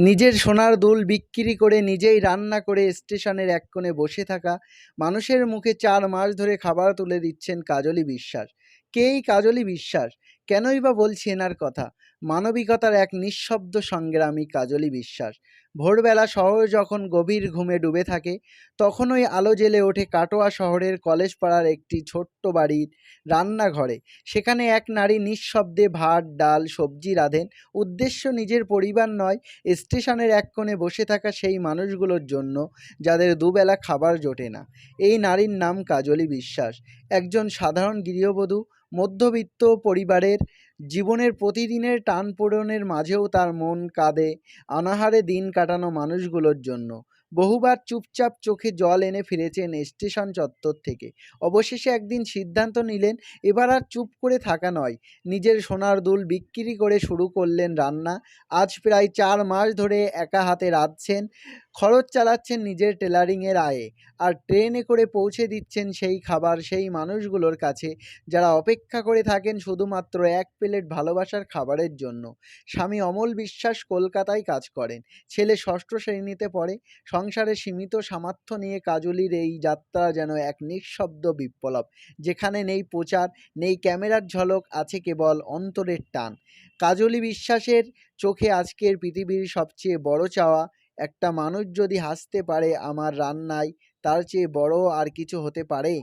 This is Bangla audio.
নিজের সোনার দুল বিক্রি করে নিজেই রান্না করে স্টেশনের এক কোণে বসে থাকা মানুষের মুখে চার মাস ধরে খাবার তুলে দিচ্ছেন কাজলি বিশ্বাস। কেই কাজলি বিশ্বাস? কেনই বা বলছি এনার কথা? মানবিকতার এক নিঃশব্দ সংগ্রামী কাজলি বিশ্বাস। ভোরবেলা শহর যখন গভীর ঘুমে ডুবে থাকে, তখনই আলো জ্বেলে ওঠে কাটোয়া শহরের কলেজ পাড়ার একটি ছোট্ট বাড়ির রান্নাঘরে। সেখানে এক নারী নিঃশব্দে ভাত, ডাল, সবজি রাঁধেন। উদ্দেশ্য নিজের পরিবার নয়, স্টেশনের এক কোণে বসে থাকা সেই মানুষগুলোর জন্য যাদের দুবেলা খাবার জোটে না। এই নারীর নাম কাজলি বিশ্বাস। একজন সাধারণ গৃহবধূ মধ্যবিত্ত পরিবারের জীবনের প্রতিদিনের টানপোড়েনের মাঝেও তার মন কাঁদে অনাহারে দিন কাটানো মানুষগুলোর জন্য। বহুবার চুপচাপ চোখে জল এনে ফিরেছেন স্টেশন চত্বর থেকে। অবশেষে একদিন সিদ্ধান্ত নিলেন, এবার আর চুপ করে থাকা নয়। নিজের সোনার দুল বিক্রি করে শুরু করলেন রান্না। আজ প্রায় চার মাস ধরে একা হাতে রাঁধছেন, খরচ চালাচ্ছেন নিজের টেলারিংয়ের আয়ে। আর ট্রেনে করে পৌঁছে দিচ্ছেন সেই খাবার সেই মানুষগুলোর কাছে, যারা অপেক্ষা করে থাকেন শুধুমাত্র এক প্লেট ভালোবাসার খাবারের জন্য। স্বামী অমল বিশ্বাস কলকাতায় কাজ করেন। ছেলে ষষ্ঠ শ্রেণীতে পড়ে সংসারে সীমিত সামর্থ্য নিয়ে কাজলির এই যাত্রা যেন এক নিঃশব্দ বিপ্লব। যেখানে নেই প্রচার, নেই ক্যামেরার ঝলক, আছে কেবল অন্তরের টান। কাজলি বিশ্বাসের চোখে আজকের পৃথিবীর সবচেয়ে বড় চাওয়া, একটা মানুষ যদি হাসতে পারে আমার রান্নায়, তার চেয়ে বড় আর কিছু হতে পারে?